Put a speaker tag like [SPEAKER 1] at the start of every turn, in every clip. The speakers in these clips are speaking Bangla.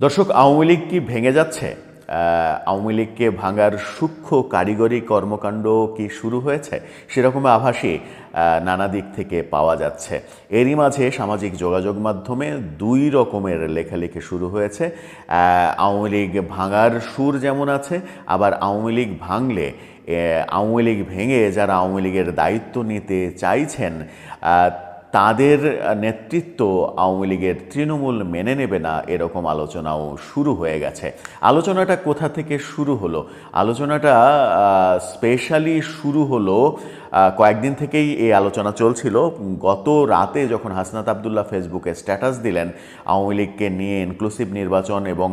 [SPEAKER 1] দর্শক, আওয়ামী লীগ কি ভেঙে যাচ্ছে? আওয়ামী লীগকে ভাঙার সূক্ষ্ম কারিগরি কর্মকাণ্ড কি শুরু হয়েছে? সেরকম আভাসই নানা দিক থেকে পাওয়া যাচ্ছে। এরই মাঝে সামাজিক যোগাযোগ মাধ্যমে দুই রকমের লেখালেখি শুরু হয়েছে। আওয়ামী লীগ ভাঙার সুর যেমন আছে, আবার আওয়ামী লীগ ভাঙলে আওয়ামী লীগ ভেঙে যারা আওয়ামী লীগের দায়িত্ব নিতে চাইছেন তাদের নেতৃত্ব আওয়ামী লীগের তৃণমূল মেনে নেবে না এরকম আলোচনাও শুরু হয়ে গেছে। আলোচনাটা কোথা থেকে শুরু হলো? আলোচনাটা স্পেশালি শুরু হলো কয়েকদিন থেকেই এই আলোচনা চলছিল। গত রাতে যখন হাসনাত আবদুল্লাহ ফেসবুকে স্ট্যাটাস দিলেন, আওয়ামী লীগকে নিয়ে ইনক্লুসিভ নির্বাচন এবং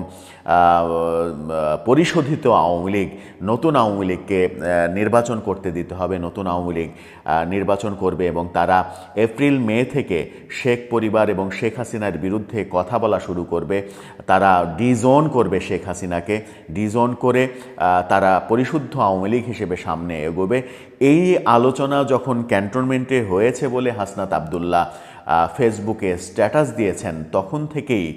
[SPEAKER 1] পরিশোধিত আওয়ামী লীগ, নতুন আওয়ামী লীগকে নির্বাচন করতে দিতে হবে, নতুন আওয়ামী লীগ নির্বাচন করবে এবং তারা এপ্রিল, মে থেকে শেখ পরিবার এবং শেখ হাসিনার বিরুদ্ধে কথা বলা শুরু করবে। তারা ডিজোন করবে শেখ হাসিনাকে। ডিজোন করে তারা পরিশুদ্ধ আওয়ামী লীগ হিসেবে সামনে এগোবে। এই আলোচনা যখন ক্যান্টনমেন্টে হয়েছে বলে হাসনাত আবদুল্লাহ ফেসবুকে স্ট্যাটাস দিয়েছেন, তখন থেকেই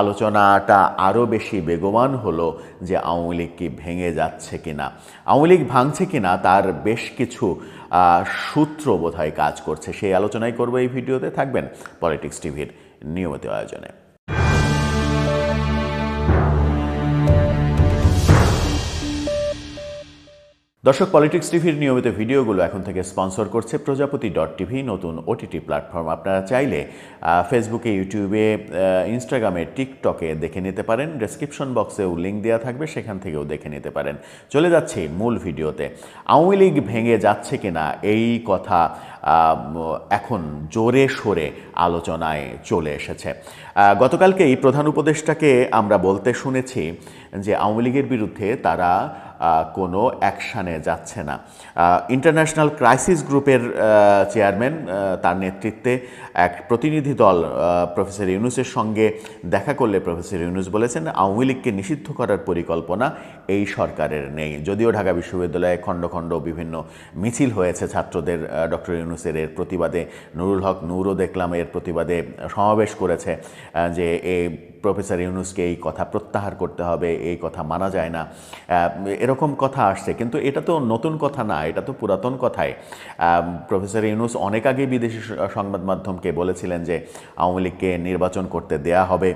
[SPEAKER 1] আলোচনাটা আরও বেশি বেগবান হলো যে আওয়ামী লীগ কি ভেঙে যাচ্ছে কিনা। আওয়ামী লীগ ভাঙছে কিনা তার বেশ কিছু সূত্র বোধহয় কাজ করছে। সেই আলোচনাই করব এই ভিডিওতে। থাকবেন পলিটিক্স টিভির নিয়মিত আয়োজনে। দর্শক পলিটিক্স টিভির নিয়মিত ভিডিওগুলো এখন থেকে স্পন্সর করছে প্রজাপতি ডট টিভি, নতুন ওটিটি প্ল্যাটফর্ম। আপনারা চাইলে ফেসবুকে ইউটিউবে ইনস্টাগ্রামে টিকটকে দেখে নিতে পারেন। ডেসক্রিপশন বক্সেও লিঙ্ক দেওয়া থাকবে, সেখান থেকেও দেখে নিতে পারেন। চলে যাচ্ছি মূল ভিডিওতে। আওয়ামী লীগ ভেঙে যাচ্ছে কিনা, এই কথা এখন জোরে সোরে আলোচনায় চলে এসেছে। গতকালকে এই প্রধান উপদেষ্টাকে আমরা বলতে শুনেছি যে আওয়ামী লীগের বিরুদ্ধে তারা কোনো অ্যাকশানে যাচ্ছে না। ইন্টারন্যাশনাল ক্রাইসিস গ্রুপের চেয়ারম্যান তার নেতৃত্বে এক প্রতিনিধি দল প্রফেসর ইউনুসের সঙ্গে দেখা করলে প্রফেসর ইউনুস বলেছেন, আওয়ামী লীগকে নিষিদ্ধ করার পরিকল্পনা এই সরকারের নেই। যদিও ঢাকা বিশ্ববিদ্যালয়ে খণ্ড খণ্ড বিভিন্ন মিছিল হয়েছে ছাত্রদের ডক্টর ইউনুসের এর প্রতিবাদে নুরুল হক নূরও দেখলাম এর প্রতিবাদে সমাবেশ করেছে যে এই প্রফেসর ইউনুসকে এই কথা প্রত্যাহার করতে হবে, এই কথা মানা যায় না এরকম কথা আসছে। কিন্তু এটা তো নতুন কথা না, এটা তো পুরাতন কথাই। প্রফেসর ইউনুস অনেক আগে বিদেশি সংবাদ মাধ্যমকে বলেছিলেন যে আওয়ামী লীগকে নির্বাচন করতে দেয়া হবে।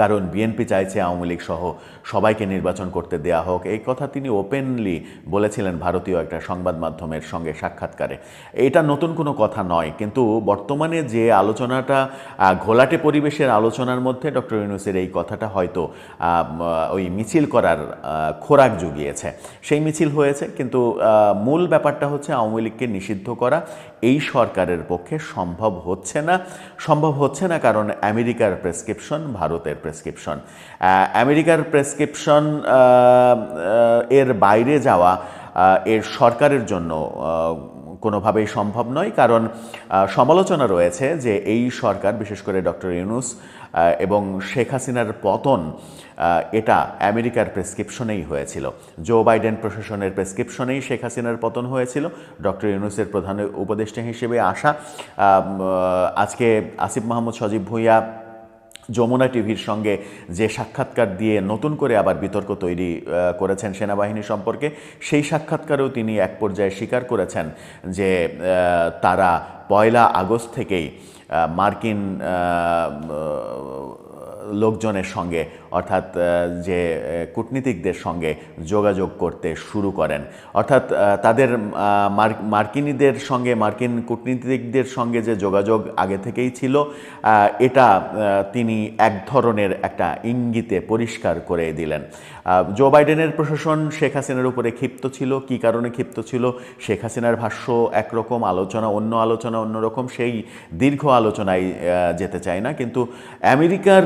[SPEAKER 1] কারণ বিএনপি চাইছে আওয়ামী লীগ সহ সবাইকে নির্বাচন করতে দেয়া হোক। এই কথা তিনি ওপেনলি বলেছিলেন ভারতীয় একটা সংবাদ মাধ্যমের সঙ্গে সাক্ষাৎকারে। এটা নতুন কোনো কথা নয়, কিন্তু বর্তমানে যে আলোচনাটা ঘোলাটে পরিবেশের আলোচনার মধ্যে ডক্টর ইউনুসের এই কথাটা হয়তো ওই মিছিল করার খোরাক জুগিয়েছে। সেই মিছিল হয়েছে, কিন্তু মূল ব্যাপারটা হচ্ছে আওয়ামী লীগকে নিষিদ্ধ করা। এই সরকারের পক্ষে সম্ভব হচ্ছে না। সম্ভব হচ্ছে না কারণ আমেরিকার প্রেসক্রিপশন ভারতের প্রেসক্রিপশন আমেরিকার প্রেসক্রিপশন এর বাইরে যাওয়া এর সরকারের জন্য কোনোভাবেই সম্ভব নয়। কারণ সমালোচনা রয়েছে যে এই সরকার, বিশেষ করে ডক্টর ইউনুস এবং শেখ হাসিনার পতন এটা আমেরিকার প্রেসক্রিপশনেই হয়েছিল। জো বাইডেন প্রশাসনের প্রেসক্রিপশনেই শেখ হাসিনার পতন হয়েছিল। ডক্টর ইউনুসের প্রধান উপদেষ্টা হিসেবে আসা আজকে আসিফ মাহমুদ সজীব ভুঁইয়া যমুনা টিভির সঙ্গে যে সাক্ষাৎকার দিয়ে নতুন করে আবার বিতর্ক তৈরি করেছেন সেনাবাহিনী সম্পর্কে, সেই সাক্ষাৎকারেও তিনি এক পর্যায়ে স্বীকার করেছেন যে তারা পয়লা আগস্ট থেকেই মার্কিন লোকজনের সঙ্গে, অর্থাৎ যে কূটনীতিকদের সঙ্গে যোগাযোগ করতে শুরু করেন। অর্থাৎ তাদের মার্কিনীদের সঙ্গে, মার্কিন কূটনীতিকদের সঙ্গে যে যোগাযোগ আগে থেকেই ছিল এটা তিনি এক ধরনের একটা ইঙ্গিতে পরিষ্কার করে দিলেন। জো বাইডেনের প্রশাসন শেখ হাসিনার উপরে ক্ষিপ্ত ছিল। কি কারণে ক্ষিপ্ত ছিল? শেখ হাসিনার ভাষ্য একরকম, আলোচনা অন্য আলোচনা অন্যরকম সেই দীর্ঘ আলোচনায় যেতে চায় না। কিন্তু আমেরিকার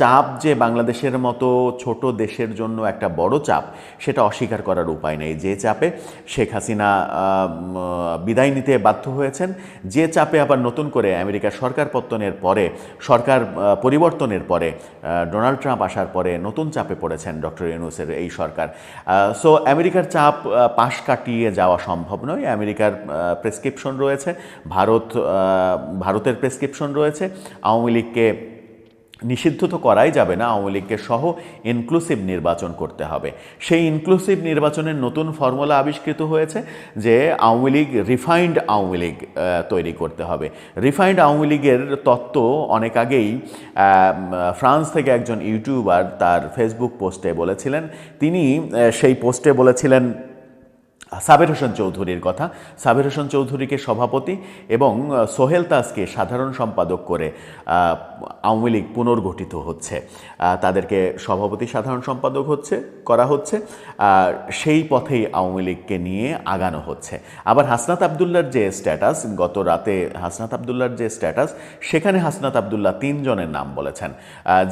[SPEAKER 1] চাপ যে বাংলাদেশের মতো ছোট দেশের জন্য একটা বড় চাপ, সেটা অস্বীকার করার উপায় নেই। যে চাপে শেখ হাসিনা বিদায় নিতে বাধ্য হয়েছেন, যে চাপে আবার নতুন করে আমেরিকার সরকার পত্তনের পরে, সরকার পরিবর্তনের পরে ডোনাল্ড ট্রাম্প আসার পরে নতুন চাপে পড়েছেন ডক্টর ইউনুসের এই সরকার। সো আমেরিকার চাপ পাশ কাটিয়ে যাওয়া সম্ভব নয়। আমেরিকার প্রেসক্রিপশন রয়েছে। ভারত ভারতের প্রেসক্রিপশন রয়েছে। আওয়ামী লীগকে নিষিদ্ধ তো করাই যাবে না, আওয়ামী লীগকে সহ ইনক্লুসিভ নির্বাচন করতে হবে। সেই ইনক্লুসিভ নির্বাচনের নতুন ফর্মুলা আবিষ্কৃত হয়েছে যে Awami League refined Awami League তৈরি করতে হবে। রিফাইন্ড আওয়ামী লীগের তত্ত্ব অনেক আগেই ফ্রান্স থেকে একজন ইউটিউবার তার ফেসবুক পোস্টে বলেছিলেন। তিনি সেই পোস্টে বলেছিলেন সাবের হোসেন চৌধুরীর কথা। সাবের হোসেন চৌধুরীকে সভাপতি এবং সোহেল তাজকে সাধারণ সম্পাদক করে আওয়ামী লীগ পুনর্গঠিত হচ্ছে। তাদেরকে সভাপতি সাধারণ সম্পাদক হচ্ছে, করা হচ্ছে। সেই পথেই আওয়ামী লীগকে নিয়ে আগানো হচ্ছে। আবার হাসনাত আবদুল্লার যে স্ট্যাটাস, গত রাতে হাসনাত আবদুল্লার যে স্ট্যাটাস, সেখানে হাসনাত আবদুল্লাহ তিনজনের নাম বলেছেন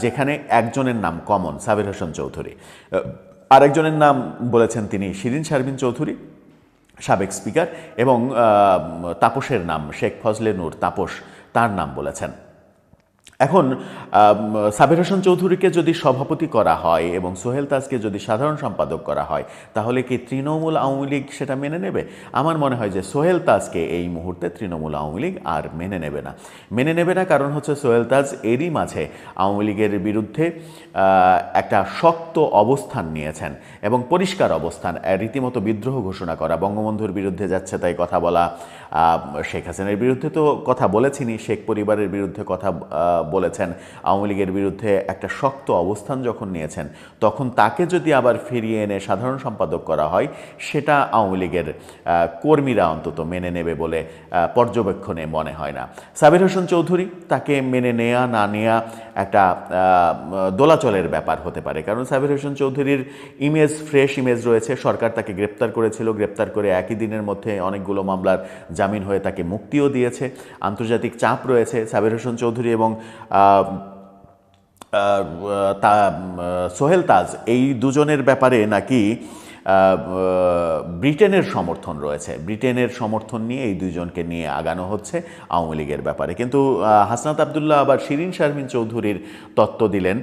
[SPEAKER 1] যেখানে একজনের নাম কমন, সাবের হোসেন চৌধুরী। আরেকজনের নাম বলেছেন তিনি শিরিন শারমিন চৌধুরী, সাবেক স্পিকার, এবং তাপসের নাম শেখ ফজলে নূর তাপস, তার নাম বলেছেন। এখন সাবের হোসেন চৌধুরীকে যদি সভাপতি করা হয় এবং সোহেল তাজকে যদি সাধারণ সম্পাদক করা হয়, তাহলে কি তৃণমূল আওয়ামী লীগ সেটা মেনে নেবে? আমার মনে হয় যে সোহেল তাজকে এই মুহূর্তে তৃণমূল আওয়ামী লীগ আর মেনে নেবে না। মেনে নেবে না কারণ হচ্ছে সোহেল তাজ এরই মাঝে আওয়ামী লীগের বিরুদ্ধে একটা শক্ত অবস্থান নিয়েছেন এবং পরিষ্কার অবস্থান রীতিমতো বিদ্রোহ ঘোষণা করা, বঙ্গবন্ধুর বিরুদ্ধে যাচ্ছে তাই কথা বলা শেখ হাসিনার বিরুদ্ধে তো কথা বলেছিনি, শেখ পরিবারের বিরুদ্ধে কথা বলেছেন, আওয়ামী লীগের বিরুদ্ধে একটা শক্ত অবস্থান যখন নিয়েছেন, তখন তাকে যদি আবার ফিরিয়ে এনে সাধারণ সম্পাদক করা হয়, সেটা আওয়ামী লীগের কর্মীরা অন্তত মেনে নেবে বলে পর্যবেক্ষণে মনে হয় না। সাবির হোসেন চৌধুরী তাকে মেনে নেয়া না নেয়া একটা দোলাচলের ব্যাপার হতে পারে। কারণ সাবির হোসেন চৌধুরীর ইমেজ, ফ্রেশ ইমেজ রয়েছে। সরকার তাকে গ্রেপ্তার করেছিল। গ্রেপ্তার করে একই দিনের মধ্যে অনেকগুলো মামলার জামিন হয়ে তাকে মুক্তিও দিয়েছে। আন্তর্জাতিক চাপ রয়েছে সাবির হোসেন চৌধুরী এবং তা সোহেল তাজ এই দুজনের ব্যাপারে নাকি ব্রিটেনের সমর্থন রয়েছে। ব্রিটেনের সমর্থন নিয়ে এই দুজনকে নিয়ে আগানো হচ্ছে আওয়ামী লীগের ব্যাপারে। কিন্তু হাসনাত আবদুল্লাহ আবার শিরিন শারমিন চৌধুরীর তত্ত্ব দিলেন।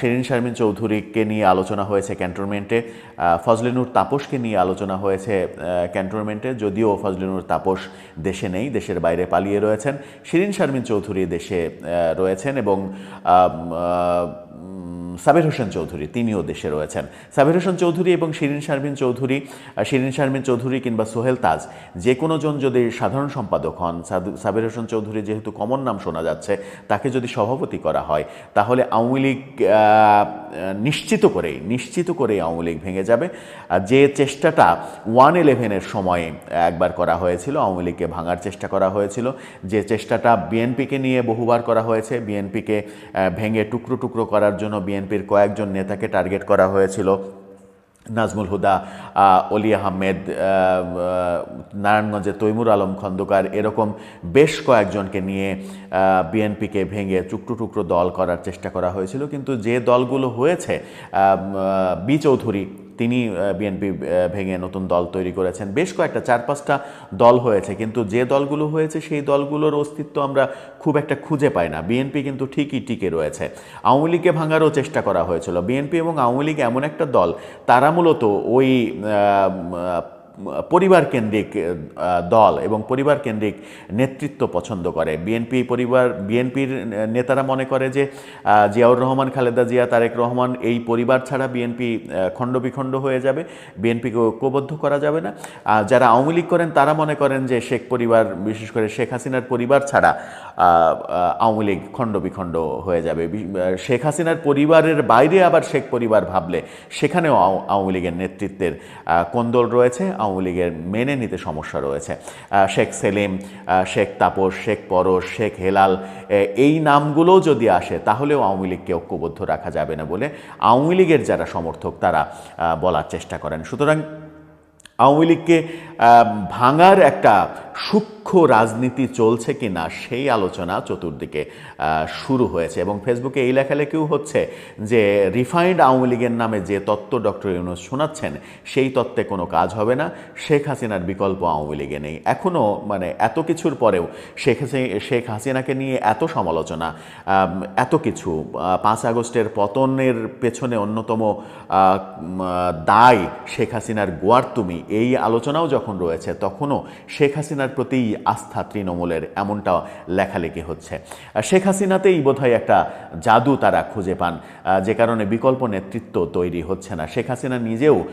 [SPEAKER 1] শিরিন শারমিন চৌধুরীকে নিয়ে আলোচনা হয়েছে ক্যান্টনমেন্টে। ফজলিনুর তাপসকে নিয়ে আলোচনা হয়েছে ক্যান্টনমেন্টে। যদিও ফজলিনুর তাপস দেশে নেই, দেশের বাইরে পালিয়ে রয়েছেন। শিরিন শারমিন চৌধুরী দেশে রয়েছেন এবং সাবির হোসেন চৌধুরী, তিনিও দেশে রয়েছেন। সাবির হোসেন চৌধুরী এবং শিরিন শারমিন চৌধুরী শিরিন শারমিন চৌধুরী কিংবা সোহেল তাজ, যে কোনো জন যদি সাধারণ সম্পাদক হন সাবির হোসেন চৌধুরী যেহেতু কমন নাম শোনা যাচ্ছে, তাকে যদি সভাপতি করা হয়, তাহলে আওয়ামী লীগ নিশ্চিত করেই নিশ্চিত করেই আওয়ামী লীগ ভেঙে যাবে। যে চেষ্টাটা ওয়ান ইলেভেনের সময়ে একবার করা হয়েছিল, আওয়ামী লীগকে ভাঙার চেষ্টা করা হয়েছিল, যে চেষ্টাটা বিএনপিকে নিয়ে বহুবার করা হয়েছে, বিএনপিকে ভেঙে টুকরো টুকরো করার জন্য বিএনপির কয়েকজন নেতাকে টার্গেট করা হয়েছিল। নাজমুল হুদা অলি আহমেদ আহ, আহ, নারায়ণগঞ্জের তৈমুর আলম খন্দকার এরকম বেশ কয়েকজনকে নিয়ে বিএনপিকে ভেঙে টুকরো টুকরো দল করার চেষ্টা করা হয়েছিল। কিন্তু যে দলগুলো হয়েছে বি চৌধুরী তিনি বিএনপি ভেঙে নতুন দল তৈরি করেছেন। বেশ কয়েকটা, চার পাঁচটা দল হয়েছে, কিন্তু যে দলগুলো হয়েছে, সেই দলগুলোর অস্তিত্ব আমরা খুব একটা খুঁজে পাই না। বিএনপি কিন্তু ঠিকই টিকে রয়েছে। আওয়ামী লীগকে ভাঙারও চেষ্টা করা হয়েছিল। বিএনপি এবং আওয়ামী লীগ এমন একটা দল, তারা মূলত ওই পরিবার কেন্দ্রিক দল এবং পরিবার কেন্দ্রিক নেতৃত্ব পছন্দ করে। বিএনপি পরিবার, বিএনপির নেতারা মনে করে যে জিয়াউর রহমান, খালেদা জিয়া, তারেক রহমান এই পরিবার ছাড়া বিএনপি খণ্ড বিখণ্ড হয়ে যাবে বিএনপিকে ঐক্যবদ্ধ করা যাবে না। যারা আওয়ামী লীগ করেন, তারা মনে করেন যে শেখ পরিবার, বিশেষ করে শেখ হাসিনার পরিবার ছাড়া আওয়ামী লীগ খণ্ড বিখণ্ড হয়ে যাবে। শেখ হাসিনার পরিবারের বাইরে আবার শেখ পরিবার ভাবলে, সেখানেও আও- আওয়ামী লীগের নেতৃত্বের কোন্দল রয়েছে। আওয়ামী লীগের মেনে নিতে সমস্যা রয়েছে। শেখ সেলিম শেখ তাপস, শেখ পরশ, শেখ হেলাল এই নামগুলো যদি আসে, তাহলেও আওয়ামী লীগকে ঐক্যবদ্ধ রাখা যাবে না বলে আওয়ামী লীগের যারা সমর্থক, তারা বলার চেষ্টা করেন। সুতরাং আওয়ামী লীগকে ভাঙার একটা সূক্ষ্ম রাজনীতি চলছে কি না সেই আলোচনা চতুর্দিকে শুরু হয়েছে। এবং ফেসবুকে এই লেখালেখিও হচ্ছে যে, রিফাইন্ড আওয়ামী লীগের নামে যে তত্ত্ব ডক্টর ইউনুস শোনাচ্ছেন, সেই তত্ত্বে কোনো কাজ হবে না। শেখ হাসিনার বিকল্প আওয়ামী লীগে নেই। এখনও মানে এত কিছুর পরেও শেখ শেখ হাসিনাকে নিয়ে এত সমালোচনা এত কিছু পাঁচ আগস্টের পতনের পেছনে অন্যতম দায় শেখ হাসিনার গোয়ার তুমি এই আলোচনাও যখন রয়েছে তখনও শেখ হাসিনার প্রতি আস্থা তৃণমূলের এমনটা লেখালেখি হচ্ছে। শেখ হাসিনাতেই বোধহয় একটা জাদু তারা খুঁজে পান যে কারণে বিকল্প নেতৃত্ব তৈরি হচ্ছে না। শেখ হাসিনা নিজেও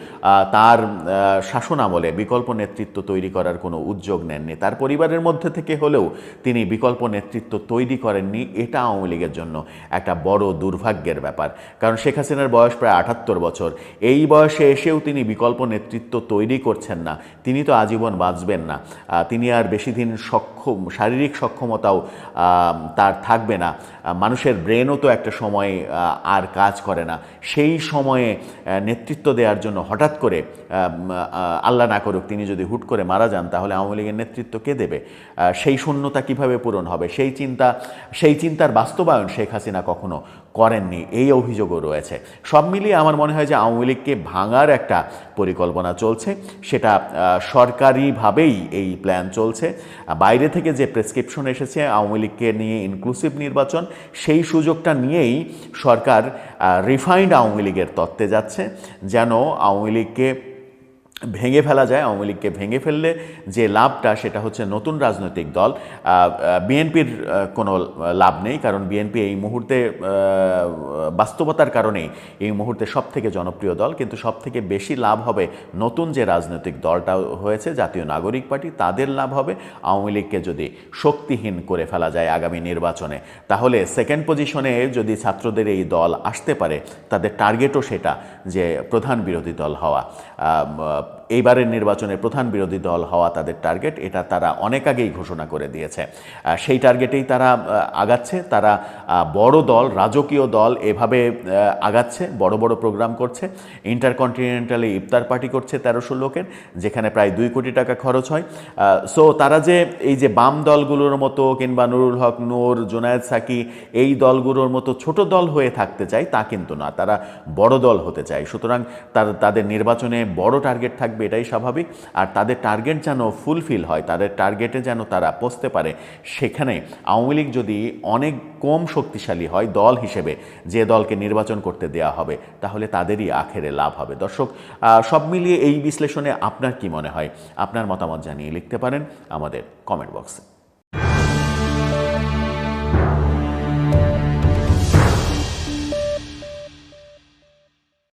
[SPEAKER 1] তার আহ, শাসন আমলে বিকল্প নেতৃত্ব তৈরি করার কোনো উদ্যোগ নেননি। তার পরিবারের মধ্যে থেকে হলেও তিনি বিকল্প নেতৃত্ব তৈরি করেননি এটা আওয়ামী লীগের জন্য একটা বড় দুর্ভাগ্যের ব্যাপার। কারণ শেখ হাসিনার বয়স প্রায় আটাত্তর বছর। এই বয়সে এসেও তিনি বিকল্প নেতৃত্ব তৈরি করছেন না, তিনি তো আজীবন বাঁচবেন না। তিনি আর বেশি দিন সক্ষম, শারীরিক সক্ষমতাও তার থাকবে না। মানুষের ব্রেনও তো একটা সময় আর কাজ করে না। সেই সময়ে নেতৃত্ব দেওয়ার জন্য হঠাৎ করে আল্লাহ না করুক, তিনি যদি হুট করে মারা যান, তাহলে আওয়ামী লীগের নেতৃত্ব কে দেবে? সেই শূন্যতা কীভাবে পূরণ হবে? সেই চিন্তা, সেই চিন্তার বাস্তবায়ন শেখ হাসিনা কখনো করেননি, এই অভিযোগও রয়েছে। সব মিলিয়ে আমার মনে হয় যে আওয়ামী লীগকে ভাঙার একটা পরিকল্পনা চলছে। সেটা সরকারিভাবেই এই প্ল্যান চলছে। বাইরে থেকে যে প্রেসক্রিপশন এসেছে আওয়ামী লীগকে নিয়ে ইনক্লুসিভ নির্বাচন, সেই সুযোগটা নিয়েই সরকার রিফাইন্ড আওয়ামী লীগের তত্ত্বে যাচ্ছে, যেন আওয়ামী লীগকে ভেঙে ফেলা যায়, আওয়ামী লীগকে ভেঙে ফেললে যে লাভটা সেটা হচ্ছে নতুন রাজনৈতিক দল। বিএনপির কোনো লাভ নেই, কারণ বিএনপি এই মুহূর্তে বাস্তবতার কারণেই এই মুহূর্তে সব থেকে জনপ্রিয় দল। কিন্তু সব থেকে বেশি লাভ হবে নতুন যে রাজনৈতিক দলটা হয়েছে, জাতীয় নাগরিক পার্টি, তাদের লাভ হবে। আওয়ামী লীগকে যদি শক্তিহীন করে ফেলা যায় আগামী নির্বাচনে, তাহলে সেকেন্ড পজিশনে যদি ছাত্রদের এই দল আসতে পারে, তাদের টার্গেটও সেটা যে প্রধান বিরোধী দল হওয়া। up. এইবারের নির্বাচনে প্রধান বিরোধী দল হওয়া তাদের টার্গেট এটা তারা অনেক আগেই ঘোষণা করে দিয়েছে। সেই টার্গেটেই তারা আগাচ্ছে, তারা বড় দল, রাজকীয় দল এভাবে আগাচ্ছে, বড় বড় প্রোগ্রাম করছে। ইন্টারকন্টিনেন্টালে ইফতার পার্টি করছে তেরোশো লোকের, যেখানে প্রায় দুই কোটি টাকা খরচ হয়। সো তারা যে এই যে বাম দলগুলোর মতো কিংবা নুরুল হক, নূর, জোনায়েদ সাকি এই দলগুলোর মতো ছোট দল হয়ে থাকতে চায়, তা কিন্তু না। তারা বড় দল হতে চায়। সুতরাং তার, তাদের নির্বাচনে বড় টার্গেট থাকবে। এটাই স্বাভাবিক। আর তাদের টার্গেট যেন ফুলফিল হয়, তাদের টার্গেটে যেন তারা পৌঁছতে পারে, সেখানে আওয়ামী লীগ যদি অনেক কম শক্তিশালী হয় দল হিসেবে, যে দলকে নির্বাচন করতে দেয়া হবে, তাহলে তাদেরই আখেরে লাভ হবে। দর্শক সব মিলিয়ে এই বিশ্লেষণে আপনার কি মনে হয়? আপনার মতামত জানিয়ে লিখতে পারেন আমাদের কমেন্ট বক্সে